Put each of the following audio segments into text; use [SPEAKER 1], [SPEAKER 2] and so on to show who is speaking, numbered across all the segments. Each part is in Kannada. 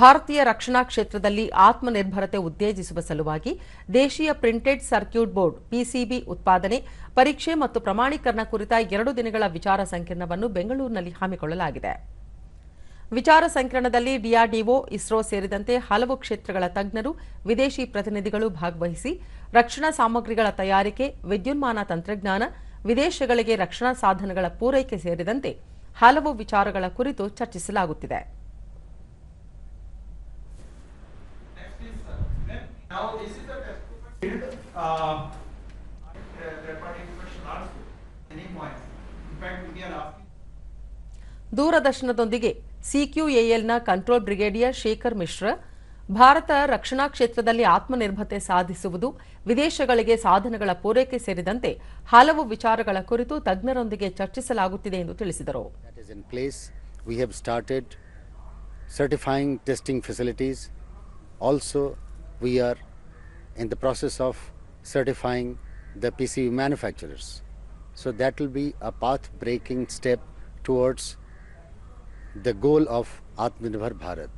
[SPEAKER 1] ಭಾರತೀಯ ರಕ್ಷಣಾ ಕ್ಷೇತ್ರದಲ್ಲಿ ಆತ್ಮನಿರ್ಭರತೆ ಉತ್ತೇಜಿಸುವ ಸಲುವಾಗಿ ದೇಶೀಯ ಪ್ರಿಂಟೆಡ್ ಸರ್ಕ್ಯೂಟ್ ಬೋರ್ಡ್ ಪಿಸಿಬಿ ಉತ್ಪಾದನೆ, ಪರೀಕ್ಷೆ ಮತ್ತು ಪ್ರಮಾಣೀಕರಣ ಕುರಿತ ಎರಡು ದಿನಗಳ ವಿಚಾರ ಸಂಕಿರಣವನ್ನು ಬೆಂಗಳೂರಿನಲ್ಲಿ ಹಮ್ಮಿಕೊಳ್ಳಲಾಗಿದೆ ವಿಚಾರ ಸಂಕಿರಣದಲ್ಲಿ ಡಿಆರ್ಡಿಒ, ಇಸ್ರೋ ಸೇರಿದಂತೆ ಹಲವು ಕ್ಷೇತ್ರಗಳ ತಜ್ಞರು, ವಿದೇಶಿ ಪ್ರತಿನಿಧಿಗಳು ಭಾಗವಹಿಸಿ ರಕ್ಷಣಾ ಸಾಮಗ್ರಿಗಳ ತಯಾರಿಕೆ, ವಿದ್ಯುನ್ಮಾನ ತಂತ್ರಜ್ಞಾನ, ವಿದೇಶಗಳಿಗೆ ರಕ್ಷಣಾ ಸಾಧನಗಳ ಪೂರೈಕೆ ಸೇರಿದಂತೆ ಹಲವು ವಿಚಾರಗಳ ಕುರಿತು ಚರ್ಚಿಸಲಾಗುತ್ತಿದೆ
[SPEAKER 2] Now, this is the test field, uh, third party question also, any point. In fact, we are
[SPEAKER 1] ದೂರದರ್ಶನದೊಂದಿಗೆ ಸಿಕ್ಯುಎಎಲ್ನ ಕಂಟ್ರೋಲ್ ಬ್ರಿಗೇಡಿಯರ್ ಶೇಖರ್ ಮಿಶ್ರಾ ಭಾರತ ರಕ್ಷಣಾ ಕ್ಷೇತ್ರದಲ್ಲಿ ಆತ್ಮನಿರ್ಭರತೆ ಸಾಧಿಸುವುದು ವಿದೇಶಗಳಿಗೆ ಸಾಧನಗಳ ಪೂರೈಕೆ ಸೇರಿದಂತೆ ಹಲವು ವಿಚಾರಗಳ ಕುರಿತು ತಜ್ಞರೊಂದಿಗೆ ಚರ್ಚಿಸಲಾಗುತ್ತಿದೆ ಎಂದು ತಿಳಿಸಿದರು
[SPEAKER 3] that is in place. We have started certifying testing facilities. Also, we are in the process of certifying the PCB manufacturers. So, that will be a path breaking step towards the goal of Atmanirbhar Bharat.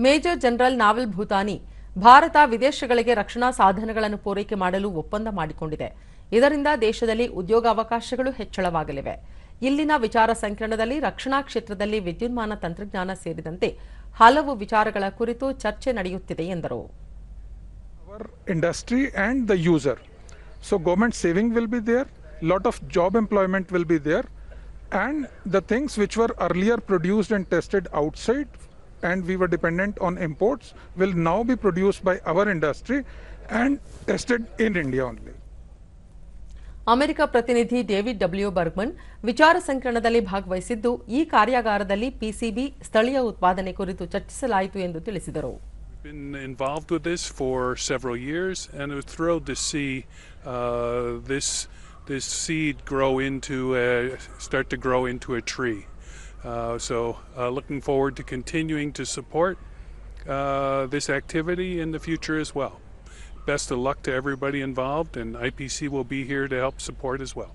[SPEAKER 1] Major general Naval Bhutani Bharat ವಿದೇಶಗಳಿಗೆ ರಕ್ಷಣಾ ಸಾಧನಗಳನ್ನು ಪೂರೈಕೆ ಮಾಡಲು ಒಪ್ಪಂದ ಮಾಡಿಕೊಂಡಿದೆ ಇದರಿಂದ ದೇಶದಲ್ಲಿ ಉದ್ಯೋಗಾವಕಾಶಗಳು ಹೆಚ್ಚಳವಾಗಲಿವೆ ಇಲ್ಲಿನ ವಿಚಾರ ಸಂಕಿರಣದಲ್ಲಿ ರಕ್ಷಣಾ ಕ್ಷೇತ್ರದಲ್ಲಿ ವಿದ್ಯುನ್ಮಾನ ತಂತ್ರಜ್ಞಾನ ಸೇರಿದಂತೆ ಹಲವು ವಿಚಾರಗಳ ಕುರಿತು ಚರ್ಚೆ ನಡೆಯುತ್ತಿದೆ ಎಂದರು
[SPEAKER 4] our industry and the user. So government saving will be there, lot of job employment will be there, and the things which were earlier produced and tested outside and we were dependent on imports will now be produced by our industry and tested in India only.
[SPEAKER 1] America ಪ್ರತಿನಿಧಿ ಡೇವಿಡ್ ಡಬ್ಲ್ಯೂ ಬರ್ಗ್ಮನ್ ವಿಚಾರ ಸಂಕಿರಣದಲ್ಲಿ ಭಾಗವಹಿಸಿದ್ದು ಈ ಕಾರ್ಯಾಗಾರದಲ್ಲಿ ಪಿಸಿಬಿ ಸ್ಥಳೀಯ ಉತ್ಪಾದನೆ ಕುರಿತು ಚರ್ಚಿಸಲಾಯಿತು ಎಂದು ತಿಳಿಸಿದರು
[SPEAKER 5] been involved with this for several years, and I was thrilled to see uh, this this seed grow into a, start to grow into a tree. Uh, so, uh, looking forward to continuing to support uh, this activity in the future as well. Best of luck to everybody involved, and IPC will be here to help support as well.